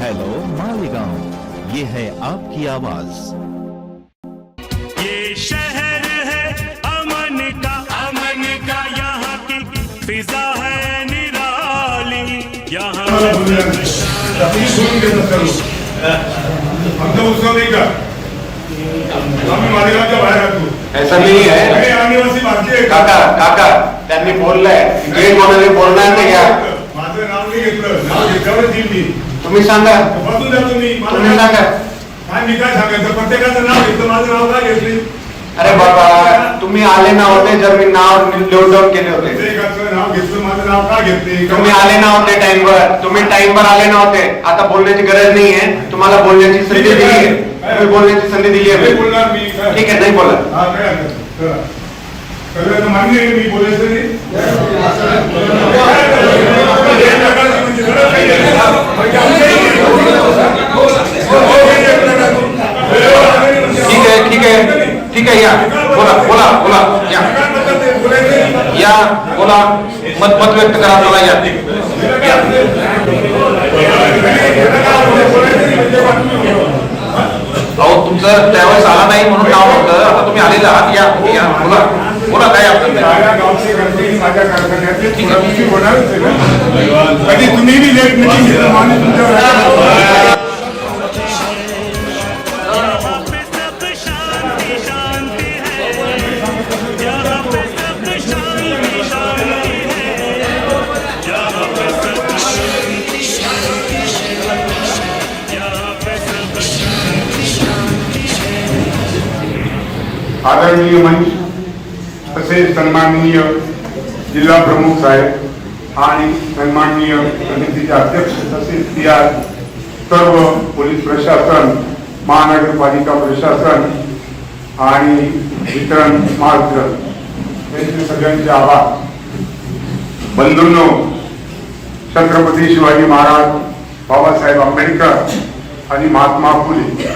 Hello Malegaon ये है आपकी आवाज़। ये शहर है अमन का अमन का यहाँ की फिजा है निराली। यहाँ तुम्ही सोडून देत सर्व आमचा उत्सव नाही का आम्ही मालेगावच्या बाहेर राहतो ऐसा नहीं है। अरे आदिवासी भारतीय? काका काका त्यांनी बोललंय गेट कोणाने बोलणार नाही का माझं नाव नाही घेतलं. नाव घेतल्यावर देईल मी तुम्ही सांगा. बसून द्या तुम्ही. तुम्ही सांगा. काय मी काय सांगायचं? प्रत्येकाचं नाव घेतलं माझं नाव काय घेतले? अरे बाबा तुम्ही आले ना होते जर मी नाव लिहून डाऊन केले होते. प्रत्येकाचं नाव घेतलं माझं नाव का घेतले? तुम्ही आले नव्हते टाइमवर तुम्ही टाइमवर आले नव्हते आता बोलण्याची गरज नाही आहे तुम्हाला बोलण्याची संधी दिली आहे तुम्ही बोलण्याची संधी दिली आहे बोलणार मी. काय? ठीक आहे नाही बोला हा काय हरकत नाही. चला. सगळ्यांना मान्य మీ పోలీసుని ठीक आहे ठीक आहे. ठीक आहे या. बोला बोला बोला. या. या. बोला. मत मत व्यक्त करा मला या. अहो तुमचं त्यावेळेस आला नाही म्हणून नाव होतं. आता तुम्ही आलेला आहात. या बोला. बोला काय आपलं माझ्या गावचे थोडीशी होणारच आहे ना. कधी तुम्ही बी लेट मिटिंग घेतलं माणूस तुमच्यावर आदरणीय मंच तसेच सन्माननीय जिल्हा प्रमुख साहेब आणि सन्माननीय समितीचे अध्यक्ष तसेच पी सर्व पोलीस प्रशासन महानगरपालिका प्रशासन आणि वितरण महावितरण यांचे सगळ्यांचे आभार. बंधूंनो छत्रपती शिवाजी महाराज बाबासाहेब आंबेडकर आणि महात्मा फुले.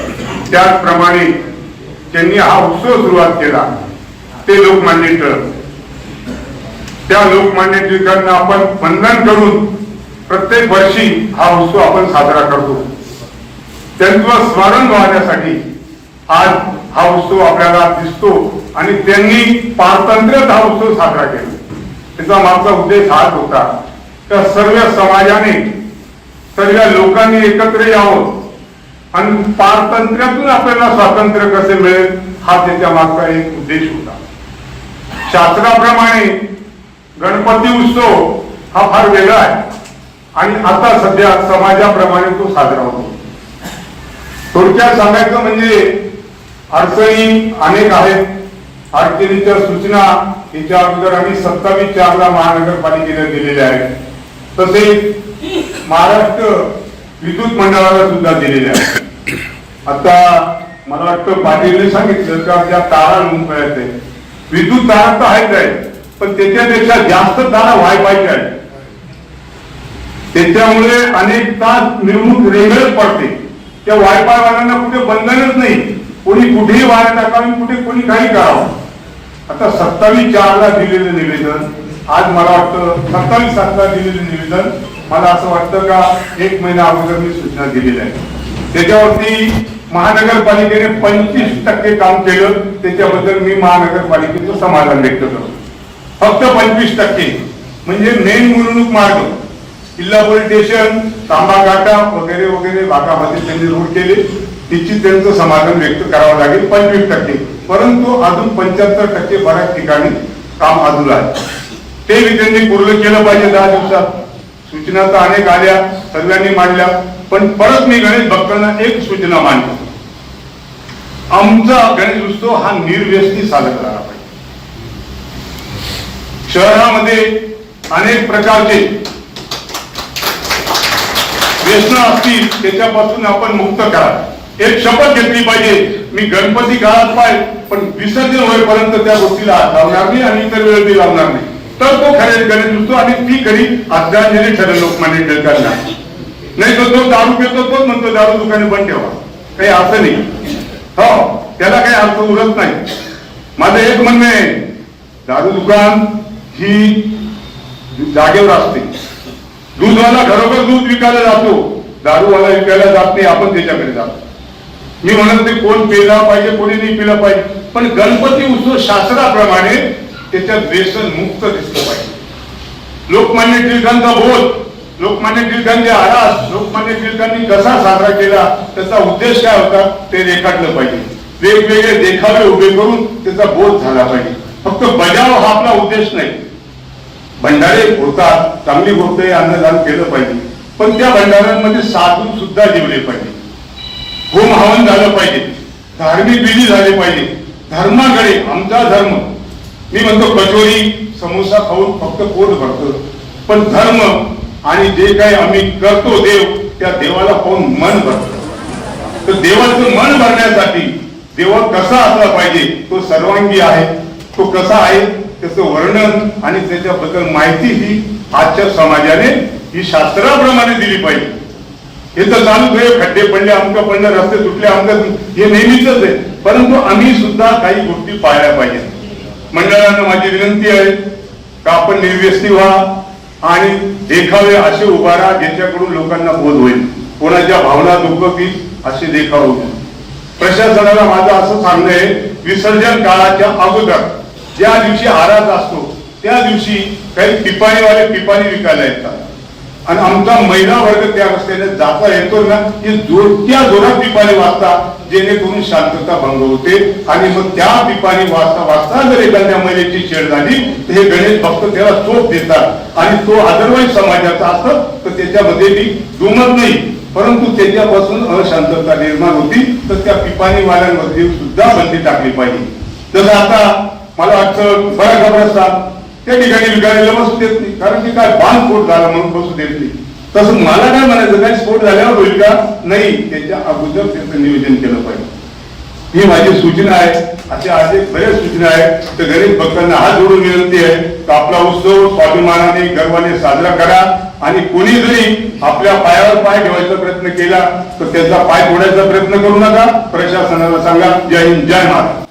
त्याचप्रमाणे त्यांनी हा उत्सव सुरुवात केला. ते लोकमान्य टिळक. त्या लोकमान्य टिळकांना आपण वंदन करून प्रत्येक वर्षी हा उत्सव आपण साजरा करतो. त्यांचं स्मरण वाहण्यासाठी आज हा उत्सव आपल्याला दिसतो आणि त्यांनी पारतंत्र्यात हा उत्सव साजरा केला. त्याचा मागचा उद्देश हाच होता त्या सर्व समाजाने सर्व लोकांनी एकत्र यावं आणि पारतंत्र्यातून आपल्याला स्वातंत्र्य कसे मिळेल हा त्याच्या मागचा एक उद्देश होता. शास्त्राप्रमाणे गणपती उत्सव हा फार वेगळा आहे. आणि आता सध्या समाजाप्रमाणे तो साजरा होतो. थोडक्यात सांगायचं म्हणजे अडचणी अनेक आहेत. अडचणीच्या सूचना याच्या अगोदर आम्ही सत्तावीस चारला महानगरपालिकेने दिलेल्या आहेत. तसेच महाराष्ट्र विद्युत मंडळाला सुद्धा दिलेल्या आहेत. आता मला वाटतं पाटीलने सांगितलं का ज्या तारा मुंबईत आहे विद्युत तारा तर आहेत आहे पण त्याच्यापेक्षा जास्त तारा पाहिजे आहेत. त्याच्यामुळे अनेक तास निर्मुख रेंगळच पडते. त्या वायफाय वाल्यांना कुठे बंधनच नाही. कोणी कुठेही वाया टाकावी कुठे कोणी काही करावं. आता सत्तावीस चारला दिलेलं निवेदन आज मला वाटतं सत्तावीस सातला दिलेलं निवेदन मला असं वाटतं का एक महिना अगोदर मी सूचना दिलेल्या आहे. त्याच्यावरती महानगरपालिकेने पंचवीस टक्के काम केलं त्याच्याबद्दल मी समाधान व्यक्त करतो. फक्त पंचवीस टक्के. म्हणजे मेन गुंतवणूक मार्ग. किल्ला पोलीस स्टेशन तांबा काटा वगैरे वगैरे भागामध्ये त्यांनी रोड केले. निश्चित त्यांचं समाधान व्यक्त करावं लागेल. पंचवीस टक्के. परंतु अजून पंच्याहत्तर टक्के बऱ्याच ठिकाणी काम अजून आहे. ते त्यांनी पूर्ण केलं पाहिजे दहा दिवसात. सूचना तर अनेक आल्या सर्वांनी मांडल्या. पण परत मी गणेश भक्तांना एक सूचना मांडतो. आमचा गणेश उत्सव हा निर्व्यसनी साजरा झाला शहरामध्ये अनेक प्रकारचे व्यसन असतील त्याच्यापासून आपण मुक्त करा. एक शपथ घेतली पाहिजे. मी गणपती काळात पाय पण विसर्जन होईपर्यंत त्या गोष्टीला हात लावणार नाही आणि इतर वेळ बी लावणार नाही. तर तो खरे गणेश उत्सव आणि ती खरी आदरांजली ठरेल लोकमान्य टिळकांना. नाही तर तो दारू पितो तोच म्हणतो दारू दुकाने बंद ठेवा. काही असं नाही. हो त्याला काही अर्थ उरत नाही. माझं एक म्हणणं आहे दारू दुकान ही जागेवर असते. दूधवाला घरोघर दूध विकायला जातो. दारूवाला विकायला जात नाही आपण त्याच्याकडे जातो. मी म्हणत नाही कोण पिला पाहिजे कोणी नाही पिला पाहिजे. पण गणपती उत्सव शास्त्राप्रमाणे त्याच्यात व्यसन मुक्त दिसलं पाहिजे. लोकमान्य टिळकांचा बोध लोकमान्य टिळकांचे आरास लोकमान्य टिळकांनी कसा साजरा केला त्याचा उद्देश काय होता ते रेखाटलं पाहिजे. वेगवेगळे देखावे उभे करून त्याचा बोध झाला पाहिजे. फक्त बजाव हा आपला उद्देश नाही. भंडारे होतात चांगली गोष्ट आहे अन्नदान केलं पाहिजे. पण त्या भंडाऱ्यांमध्ये साधू सुद्धा जेवले पाहिजे. होम हवन झालं पाहिजे. धार्मिक विधी झाले पाहिजे. धर्माकडे आमचा धर्म. मी म्हणतो कचोरी समोसा खाऊन फक्त पोट भरत. पण धर्म आणि जे काही आम्ही करतो देव त्या देवाला पाहून मन भरत. तर देवाचं मन भरण्यासाठी देवा कसा असला पाहिजे तो सर्वांगी आहे. तो कसा आहे? त्याचं वर्णन आणि त्याच्याबद्दल माहिती ही आजच्या समाजाने ही शास्त्राप्रमाणे दिली पाहिजे. हे तर चालूच आहे खड्डे पडले अमकं पडले रस्ते तुटले अमकं हे नेहमीच आहे. परंतु आम्ही सुद्धा काही गोष्टी पाळल्या पाहिजेत मंडळांना माझी विनंती आहे का आपण निर्व्यस्ती व्हा आणि देखावे असे उभारा ज्याच्याकडून लोकांना बोध होईल. कोणाच्या भावना दुखवतील असे देखावे प्रशासनाला माझं असं सांगणं आहे विसर्जन काळाच्या अगोदर ज्या दिवशी आराध असतो त्या दिवशी काही पिपाणीवाले पिपाणी विकायला येतात. आणि आमचा महिला वर्ग त्या रस्त्याने जाता येतो ना हे जोरत्या जोरात पिपाणी वाचता जेणेकरून शांतता भंग होते. आणि मग त्या पिपाणी वाचता वाचता जर एखाद्या महिलेची छेड झाली तर हे गणेश भक्त त्याला चोप देतात. आणि तो अदरवाईज समाजाचा असत तर त्याच्यामध्ये मी दुमत नाही. परंतु त्याच्यापासून अशांतता निर्माण होती तर त्या पिपाणीवाल्यांमध्ये सुद्धा बंदी टाकली पाहिजे. तर आता मला वाटतं बऱ्या खबर त्या ठिकाणी विकायला बसू देत नाही. कारण की काय? बांध स्फोट झाला म्हणून बसू देत नाही. तसं मला काय म्हणायचं काय स्फोट झाल्यावर होईल का? नाही. त्याच्या अगोदर त्याचं नियोजन केलं पाहिजे. ही माझी सूचना आहे. अशा अनेक बऱ्याच सूचना आहेत. तर गरीब भक्तांना हात जोडून विनंती आहे. तर आपला उत्सव स्वाभिमानाने गर्वाने साजरा करा. आणि कोणी जरी आपल्या पायावर पाय ठेवायचा प्रयत्न केला तर त्याचा पाय फोडायचा प्रयत्न करू नका. प्रशासनाला सांगा जय हिंद जय महाराज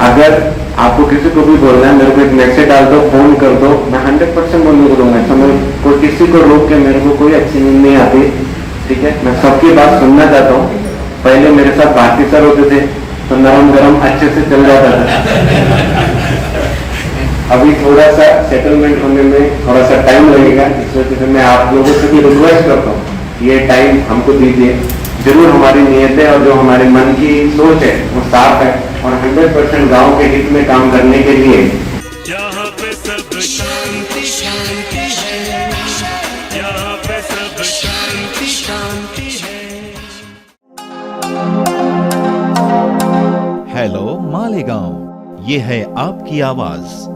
अगर आपको किसी को भी बोलना है, मेरे को एक मैसेज डाल दो फ़ोन कर दो, मैं हंड्रेड परसेंट बोलने को दूँगा। समय कोई किसी को रोक के मेरे को कोई अच्छी नींद नहीं आती, ठीक है? मैं सबकी बात सुनना चाहता हूँ। पहले मेरे साथ भारती सर होते थे तो नरम गरम अच्छे से चल जाता था। अभी थोड़ा सा सेटलमेंट होने में थोड़ा सा टाइम लगेगा इस वजह से मैं आप लोगों से भी रिक्वेस्ट करता हूँ ये टाइम हमको दीजिए। ज़रूर हमारी नीयतें और जो हमारे मन की सोच है वो साफ़ है और हंड्रेड परसेंट गाँव के हित में काम करने के लिए। यहाँ पे सब शांति शांति है। यहाँ पे सब शांति शांति है। हेलो मालेगांव। ये है आपकी आवाज़।